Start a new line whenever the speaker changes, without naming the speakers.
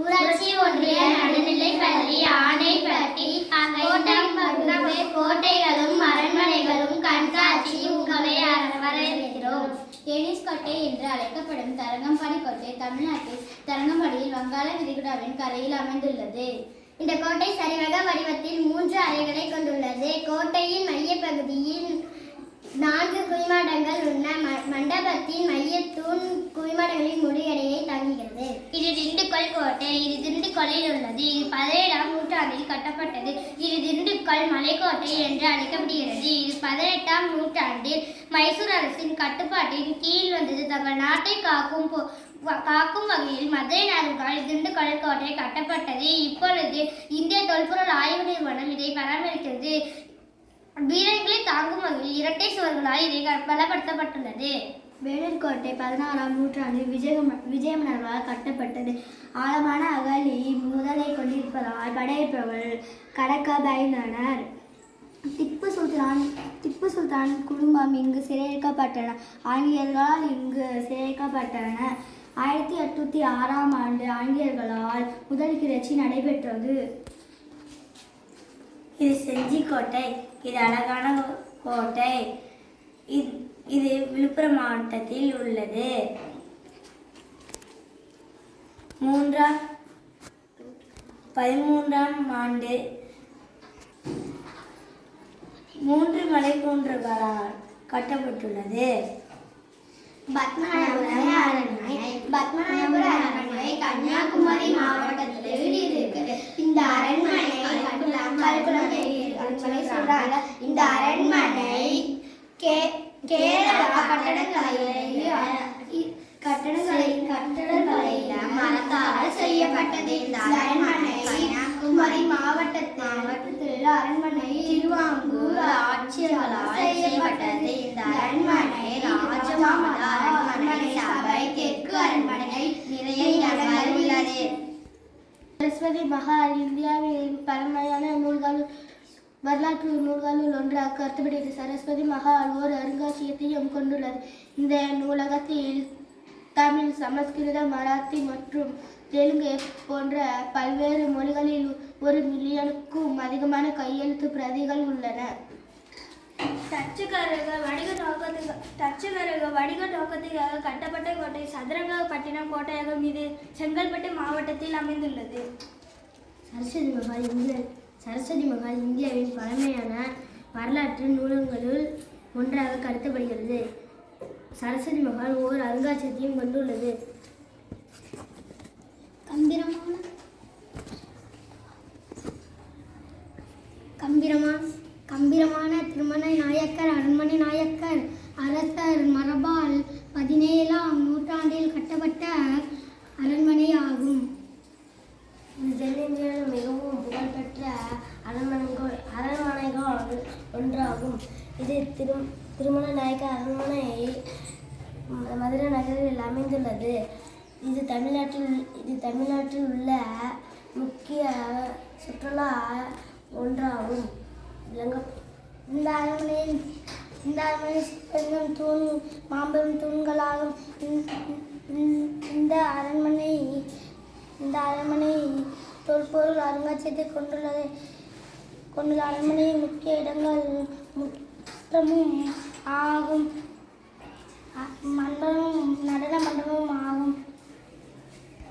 ஊராட்சி ஒன்றிய நடுநிலைப்பள்ளி ஆணைப்பட்டி கோட்டை கோட்டைகளும் அரண்மனைகளும் கண்காட்சி உங்களை வரவேற்கிறோம்
டென்னிஸ் கோட்டை என்று அழைக்கப்படும் தரங்கம்பாடி கோட்டை தமிழ்நாட்டில் தரங்கம்பாடியில் வங்காள விரிகுடாவின் கரையில் அமைந்துள்ளது.
இந்த கோட்டை சரிவக வடிவத்தில் மூன்று அறைகளை கொண்டுள்ளது. கோட்டையின் மையப்பகுதியில் மண்டபத்தின் மையத்தூண் குவிமடங்களின் முடியடையை தாங்குகிறது. இது திண்டுக்கல் கோட்டை இது திண்டுக்கல்லில் உள்ளது. இது பதினேழாம் நூற்றாண்டில் கட்டப்பட்டது. இது திண்டுக்கல் மலைக்கோட்டை என்று அழைக்கப்படுகிறது. இது பதினெட்டாம் நூற்றாண்டில் மைசூர் அரசின் கட்டுப்பாட்டின் கீழ் வந்தது. தங்கள் நாட்டை காக்கும் காக்கும் வகையில் மதுரை நகரால் திண்டுக்கல் கோட்டை கட்டப்பட்டது. இப்பொழுது இந்திய தொல்பொருள் ஆய்வு நிறுவனம் இதை பராமரிக்கிறது வீரர்களை தாங்கும் வகையில் இரட்டை சுவர்களால் இதை க- பலப்படுத்தப்பட்டுள்ளது.
வேலூர்கோட்டை பதினாறாம் நூற்றாண்டு விஜய விஜயமன்னர்களால் கட்டப்பட்டது. ஆழமான அகழி முதலை கொண்டிருப்பதால் படையெடுப்பவர்கள் கடக்க பயந்தனர் திப்பு சுல்தான் திப்பு சுல்தான் குடும்பம் இங்கு சிறையிக்கப்பட்டன ஆங்கிலேயர்களால் இங்கு சிறையிக்கப்பட்டன ஆயிரத்தி எட்நூத்தி ஆறாம் ஆண்டு ஆங்கிலேயர்களால் முதல் கிளர்ச்சி நடைபெற்றது.
இது செஞ்சி கோட்டை இது அழகான கோட்டை. இது இது விழுப்புரம் மாவட்டத்தில் உள்ளது. மூன்றாம் பதிமூன்றாம் ஆண்டு. மூன்று மலை போன்றவரால் கட்டப்பட்டுள்ளது.
பத்மநாபபுரம் அரண்மனை பத்மநாபபுர அரண்மனை கன்னியாகுமரி மாவட்டத்தில் இருக்குது இந்த அரண்மனை கல்குளம் சொல்றாங்க. இந்த அரண்மனை கேரளா கட்டடக்கலை கட்டடக்கலையில மரத்தால் செய்யப்பட்டது. இந்த அரண்மனை கன்னியாகுமரி மாவட்டத்தில் மாவட்டத்தில் அரண்மனை திருவாங்கூர் ஆட்சியர்களால் செய்யப்பட்டது. இந்த அரண்மனை ராஜமாமல அரண்மனை சபை தெற்கு அரண்மனை நிறைய இடங்கள் உள்ளது.
சரஸ்வதி மகால் இந்தியாவின் பழமையான நூல்கள் வரலாற்று நூல்களுள் ஒன்றாக கருதப்படுகிறது சரஸ்வதி மகால் ஒரு அருங்காட்சியகத்தையும் கொண்டுள்ளது. இந்த நூலகத்தில் தமிழ் சமஸ்கிருதம் மராத்தி மற்றும் தெலுங்கு போன்ற பல்வேறு மொழிகளில் ஒரு மில்லியனுக்கும் அதிகமான கையெழுத்து பிரதிகள் உள்ளன.
தச்சுக்கரக வணிக நோக்கத்துக்கு தச்சுக்கரக வணிக நோக்கத்துக்காக கட்டப்பட்ட கோட்டை சதுரங்கப்பட்டினம் கோட்டையகம் இது செங்கல்பட்டு மாவட்டத்தில் அமைந்துள்ளது.
சரஸ்வதி மகால் இந்திய சரஸ்வதி மகால் இந்தியாவின் பழமையான வரலாற்று நூலகங்களுள் ஒன்றாக கருதப்படுகிறது. சரஸ்வதி மகால் ஓர் அருங்காட்சியத்தையும் கொண்டுள்ளது. கம்பீரமான கம்பீரமான கம்பீரமான திருமண நாயக்கர் அரண்மனை நாயக்கர் அரசர் மரபால் பதினேழாம் நூற்றாண்டில் கட்டப்பட்ட அரண்மனை ஆகும்
இது தென்னிந்தியாவில் மிகவும் புகழ்பெற்ற அரண்மனைகள் அரண்மனைகள் ஒன்றாகும் இது திரு திருமண நாயக்க அரண்மனை மதுரை நகரில் அமைந்துள்ளது. இது தமிழ்நாட்டில் இது தமிழ்நாட்டில் உள்ள முக்கிய சுற்றுலா ஒன்றாகும். விளங்க
இந்த அரண்மனையில் இந்த அரண்மனை சிற்பங்களும் தூண் மாம்பெரும் தூண்களாகும் இந்த- இந்த- அரண்மனை இந்த அரண்மனை தொல்பொருள் அருங்காட்சியகத்தை கொண்டுள்ளது. கொண்டுள்ள அரண்மனையின் முக்கிய இடங்கள் முற்றமும் ஆகும். மண்டபம் நடன மண்டபமும் ஆகும்.